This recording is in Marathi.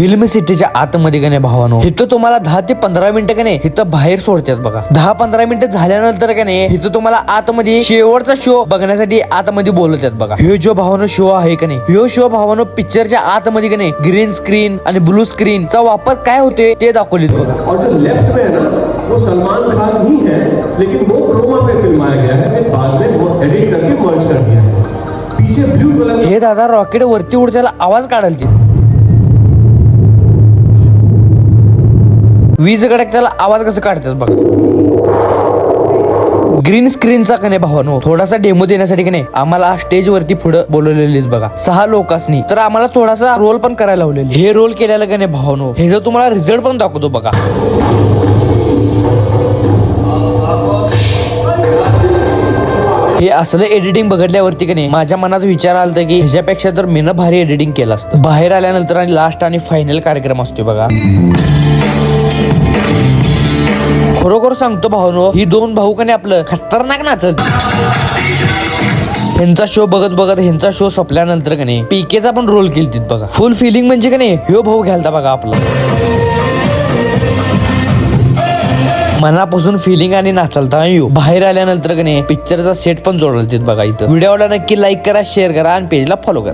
फिल्म सिटीच्या आतमध्ये नाही भावानो? इथं तुम्हाला दहा ते पंधरा मिनिटं का नाही इथं बाहेर सोडतात बघा. दहा पंधरा मिनिटं झाल्यानंतर का नाही इथं तुम्हाला आतमध्ये शेवटचा शो बघण्यासाठी आतमध्ये बोलवतात बघा. ह्यो जो भावानो शो आहे का नाही? ह्यो शो भावानो पिक्चरच्या आतमध्ये का नाही? ग्रीन स्क्रीन आणि ब्लू स्क्रीन चा वापर काय होतोय ते दाखवलेत बघा. और जो लेफ्ट में है ना वो सलमान खान ही है लेकिन वो क्रोमा पे फिल्माया गया है फिर बाद में वो एडिट करके मर्ज कर दिया है। पीछे ब्लू कलर हे दादा रॉकेट वरती उडत्याला आवाज काढाल वीज कडक त्याला आवाज कसं काढतात बघा. ग्रीन स्क्रीनचा का नाही भावानो थोडासा डेमो देण्यासाठी कने नाही? आम्हाला स्टेज वरती पुढे बोलवलेलीच बघा. सहा लोकांनी तर आम्हाला थोडासा रोल पण करायला लावलेली. हे रोल केल्याला का नाही भावानो हे जर तुम्हाला रिझल्ट पण दाखवतो बघा. हे असलं एडिटिंग बघितल्यावरती की नाही माझ्या मनात विचार आलता की ह्याच्यापेक्षा तर मीनं भारी एडिटिंग केलं असतं. बाहेर आल्यानंतर आणि लास्ट आणि फायनल कार्यक्रम असतो बघा. खरोखर सांगतो भाऊनो ही दोन भाऊ कने आपलं खतरनाक नाचत ह्यांचा शो बघत बघत ह्यांचा शो संपल्यानंतर का नाही पीकेचा पण रोल केलतीत बघा. फुल फिलिंग म्हणजे का नाही ह्यो भाऊ घ्यालता बघा आपला. मनापासून फिलिंग आणि नाचलता येऊ बाहेर आल्यानंतर का नाही पिक्चरचा सेट पण जोडलतीत बघा इथं. व्हिडिओला नक्की लाईक करा शेअर करा आणि पेजला फॉलो करा.